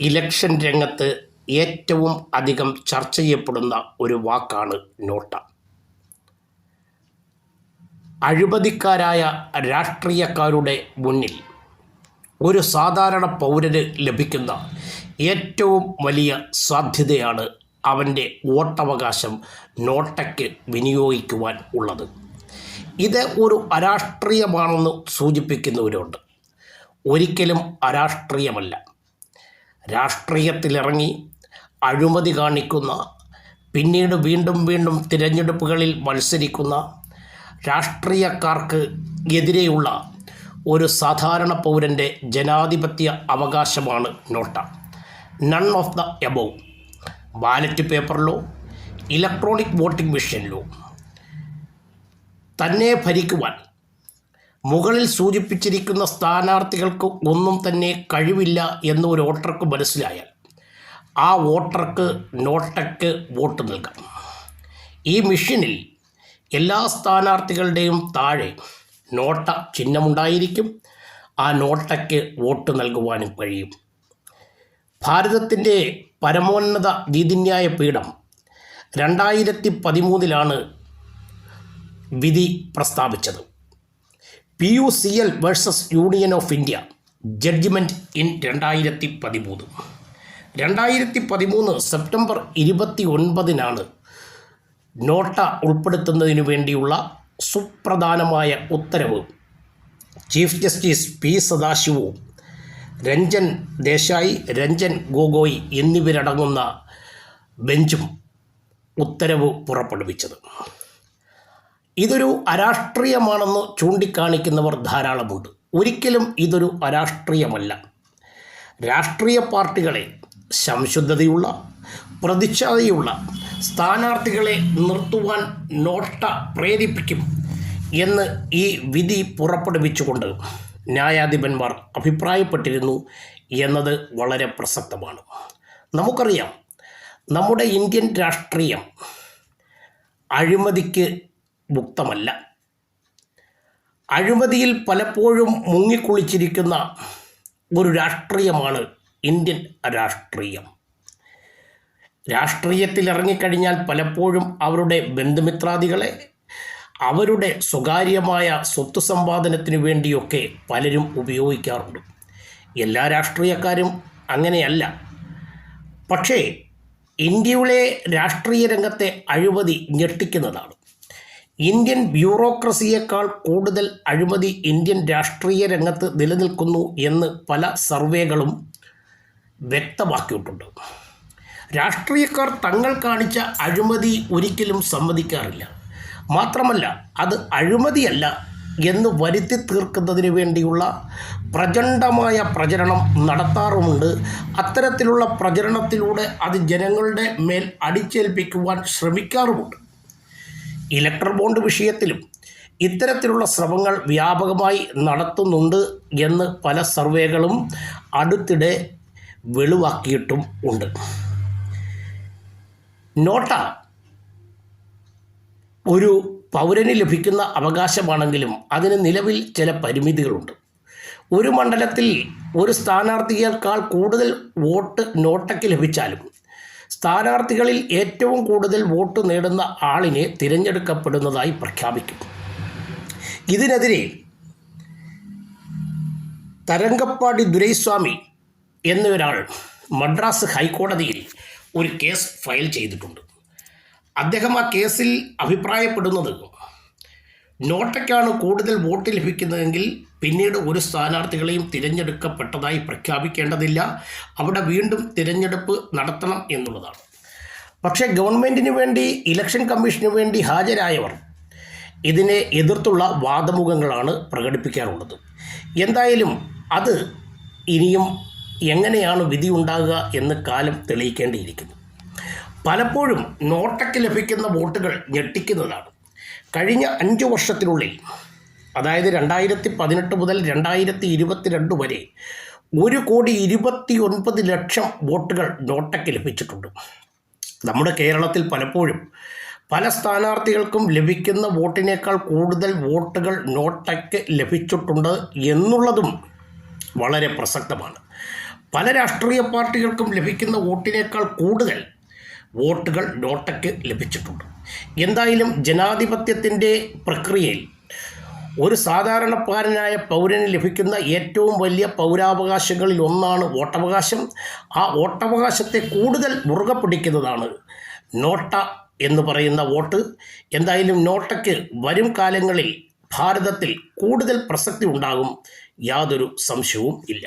Election രംഗത്ത് ഏറ്റവും അധികം ചർച്ച ചെയ്യപ്പെടുന്ന ഒരു വാക്കാണ് നോട്ട. അഴിമതിക്കാരായ രാഷ്ട്രീയക്കാരുടെ മുന്നിൽ ഒരു സാധാരണ പൗരന് ലഭിക്കുന്ന ഏറ്റവും വലിയ സാധ്യതയാണ് അവന്റെ വോട്ടവകാശം നോട്ടയ്ക്ക് വിനിയോഗിക്കുവാൻ ഉള്ളത്. ഇത് ഒരു അരാഷ്ട്രീയമാണെന്ന് സൂചിപ്പിക്കുന്നവരുണ്ട്. ഒരിക്കലും അരാഷ്ട്രീയമല്ല. രാഷ്ട്രീയത്തിലിറങ്ങി അഴിമതി കാണിക്കുന്ന പിന്നീട് വീണ്ടും വീണ്ടും തിരഞ്ഞെടുപ്പുകളിൽ മത്സരിക്കുന്ന രാഷ്ട്രീയക്കാർക്ക് എതിരെയുള്ള ഒരു സാധാരണ പൗരന്റെ ജനാധിപത്യ അവകാശമാണ് NOTA. None of the above ballot പേപ്പറിലോ electronic voting മെഷീനിലോ തന്നെ ഭരിക്കുവാൻ മുകളിൽ സൂചിപ്പിച്ചിരിക്കുന്ന സ്ഥാനാർത്ഥികൾക്ക് ഒന്നും തന്നെ കഴിവില്ല എന്ന് ഒരു വോട്ടർക്ക് മനസ്സിലായാൽ ആ വോട്ടർക്ക് നോട്ടയ്ക്ക് വോട്ട് നൽകാം. ഈ മിഷനിൽ എല്ലാ സ്ഥാനാർത്ഥികളുടെയും താഴെ നോട്ട ചിഹ്നമുണ്ടായിരിക്കും. ആ നോട്ടയ്ക്ക് വോട്ട് നൽകുവാനും കഴിയും. ഭാരതത്തിന്റെ പരമോന്നത നീതിന്യായ പീഠം രണ്ടായിരത്തി പതിമൂന്നിലാണ് വിധി പ്രസ്താവിച്ചത്. P U C L versus union of India judgment in രണ്ടായിരത്തി പതിമൂന്ന് രണ്ടായിരത്തി പതിമൂന്ന് സെപ്റ്റംബർ ഇരുപത്തി ഒൻപതിനാണ് നോട്ട ഉൾപ്പെടുത്തുന്നതിനു വേണ്ടിയുള്ള സുപ്രധാനമായ ഉത്തരവ്. ചീഫ് ജസ്റ്റിസ് പി സദാശിവവും രഞ്ജൻ ദേശായി രഞ്ജൻ ഗൊഗോയ് എന്നിവരടങ്ങുന്ന ബെഞ്ചും ഉത്തരവ് പുറപ്പെടുവിച്ചത്. ഇതൊരു അരാഷ്ട്രീയമാണെന്ന് ചൂണ്ടിക്കാണിക്കുന്നവർ ധാരാളമുണ്ട്. ഒരിക്കലും ഇതൊരു അരാഷ്ട്രീയമല്ല. രാഷ്ട്രീയ പാർട്ടികളെ സംശുദ്ധതയുള്ള പ്രതിച്ഛാതയുള്ള സ്ഥാനാർത്ഥികളെ നിർത്തുവാൻ നോട്ട പ്രേരിപ്പിക്കും എന്ന് ഈ വിധി പുറപ്പെടുവിച്ചുകൊണ്ട് ന്യായാധിപന്മാർ അഭിപ്രായപ്പെട്ടിരുന്നു എന്നത് വളരെ പ്രസക്തമാണ്. നമുക്കറിയാം നമ്മുടെ ഇന്ത്യൻ രാഷ്ട്രീയം അഴിമതിക്ക് മുക്തമല്ല. അഴിമതിയിൽ പലപ്പോഴും മുങ്ങിക്കുളിച്ചിരിക്കുന്ന ഒരു രാഷ്ട്രീയമാണ് ഇന്ത്യൻ രാഷ്ട്രീയം. രാഷ്ട്രീയത്തിൽ ഇറങ്ങിക്കഴിഞ്ഞാൽ പലപ്പോഴും അവരുടെ ബന്ധുമിത്രാദികളെ അവരുടെ സ്വകാര്യമായ സ്വത്ത് സമ്പാദനത്തിനു വേണ്ടിയൊക്കെ പലരും ഉപയോഗിക്കാറുണ്ട്. എല്ലാ രാഷ്ട്രീയക്കാരും അങ്ങനെയല്ല. പക്ഷേ ഇന്ത്യയുടെ രാഷ്ട്രീയ രംഗത്തെ അഴിമതി ഞെട്ടിക്കുന്നതാണ്. ഇന്ത്യൻ ബ്യൂറോക്രസിയേക്കാൾ കൂടുതൽ അഴിമതി ഇന്ത്യൻ രാഷ്ട്രീയ രംഗത്ത് നിലനിൽക്കുന്നു എന്ന് പല സർവേകളും വ്യക്തമാക്കിയിട്ടുണ്ട്. രാഷ്ട്രീയക്കാർ തങ്ങൾ കാണിച്ച അഴിമതി ഒരിക്കലും സമ്മതിക്കാറില്ല. മാത്രമല്ല അത് അഴിമതിയല്ല എന്ന് വരുത്തി തീർക്കുന്നതിന് വേണ്ടിയുള്ള പ്രചണ്ഡമായ പ്രചരണം നടത്താറുമുണ്ട്. അത്തരത്തിലുള്ള പ്രചരണത്തിലൂടെ അത് ജനങ്ങളുടെ മേൽ അടിച്ചേൽപ്പിക്കുവാൻ ശ്രമിക്കാറുമുണ്ട്. ഇലക്ട്രൽ ബോണ്ട് വിഷയത്തിലും ഇത്തരത്തിലുള്ള ശ്രമങ്ങൾ വ്യാപകമായി നടത്തുന്നുണ്ട് എന്ന് പല സർവേകളും അടുത്തിടെ വെളിവാക്കിയിട്ടും ഉണ്ട്. നോട്ട ഒരു പൗരന് ലഭിക്കുന്ന അവകാശമാണെങ്കിലും അതിന് നിലവിൽ ചില പരിമിതികളുണ്ട്. ഒരു മണ്ഡലത്തിൽ ഒരു സ്ഥാനാർത്ഥിയേക്കാൾ കൂടുതൽ വോട്ട് നോട്ടയ്ക്ക് ലഭിച്ചാലും സ്ഥാനാർത്ഥികളിൽ ഏറ്റവും കൂടുതൽ വോട്ട് നേടുന്ന ആളിനെ തിരഞ്ഞെടുക്കപ്പെടുന്നതായി പ്രഖ്യാപിക്കും. ഇതിനെതിരെ തരംഗപ്പാടി ദുരൈസ്വാമി എന്നൊരാൾ മദ്രാസ് ഹൈക്കോടതിയിൽ ഒരു കേസ് ഫയൽ ചെയ്തിട്ടുണ്ട്. അദ്ദേഹം ആ കേസിൽ അഭിപ്രായപ്പെടുന്നത് നോട്ടയ്ക്കാണ് കൂടുതൽ വോട്ട് ലഭിക്കുന്നതെങ്കിൽ പിന്നീട് ഒരു സ്ഥാനാർത്ഥികളെയും തിരഞ്ഞെടുക്കപ്പെട്ടതായി പ്രഖ്യാപിക്കേണ്ടതില്ല. അവിടെ വീണ്ടും തിരഞ്ഞെടുപ്പ് നടത്തണം എന്നുള്ളതാണ്. പക്ഷേ ഗവൺമെന്റിന് വേണ്ടി ഇലക്ഷൻ കമ്മീഷന് വേണ്ടി ഹാജരായവർ ഇതിനെ എതിർത്തുള്ള വാദമുഖങ്ങളാണ് പ്രകടിപ്പിക്കാറുള്ളത്. എന്തായാലും അത് ഇനിയും എങ്ങനെയാണ് വിധി ഉണ്ടാകുക എന്ന് കാലം തെളിയിക്കേണ്ടിയിരിക്കുന്നു. പലപ്പോഴും നോട്ടയ്ക്ക് ലഭിക്കുന്ന വോട്ടുകൾ ഞെട്ടിക്കുന്നതാണ്. കഴിഞ്ഞ അഞ്ച് വർഷത്തിനുള്ളിൽ അതായത് രണ്ടായിരത്തി പതിനെട്ട് മുതൽ രണ്ടായിരത്തി ഇരുപത്തിരണ്ട് വരെ ഒരു കോടി ഇരുപത്തി ഒൻപത് ലക്ഷം വോട്ടുകൾ നോട്ടയ്ക്ക് ലഭിച്ചിട്ടുണ്ട്. നമ്മുടെ കേരളത്തിൽ പലപ്പോഴും പല സ്ഥാനാർത്ഥികൾക്കും ലഭിക്കുന്ന വോട്ടിനേക്കാൾ കൂടുതൽ വോട്ടുകൾ നോട്ടയ്ക്ക് ലഭിച്ചിട്ടുണ്ട് എന്നുള്ളതും വളരെ പ്രസക്തമാണ്. പല രാഷ്ട്രീയ പാർട്ടികൾക്കും ലഭിക്കുന്ന വോട്ടിനേക്കാൾ കൂടുതൽ വോട്ടുകൾ നോട്ടയ്ക്ക് ലഭിച്ചിട്ടുണ്ട്. എന്തായാലും ജനാധിപത്യത്തിന്റെ പ്രക്രിയയിൽ ഒരു സാധാരണക്കാരനായ പൗരന് ലഭിക്കുന്ന ഏറ്റവും വലിയ പൗരാവകാശങ്ങളിൽ ഒന്നാണ് വോട്ടവകാശം. ആ വോട്ടവകാശത്തെ കൂടുതൽ മുറുകെ പിടിക്കുന്നതാണ് നോട്ട എന്ന് പറയുന്ന വോട്ട്. എന്തായാലും നോട്ടയ്ക്ക് വരും കാലങ്ങളിൽ ഭാരതത്തിൽ കൂടുതൽ പ്രസക്തി ഉണ്ടാകും യാതൊരു സംശയവും ഇല്ല.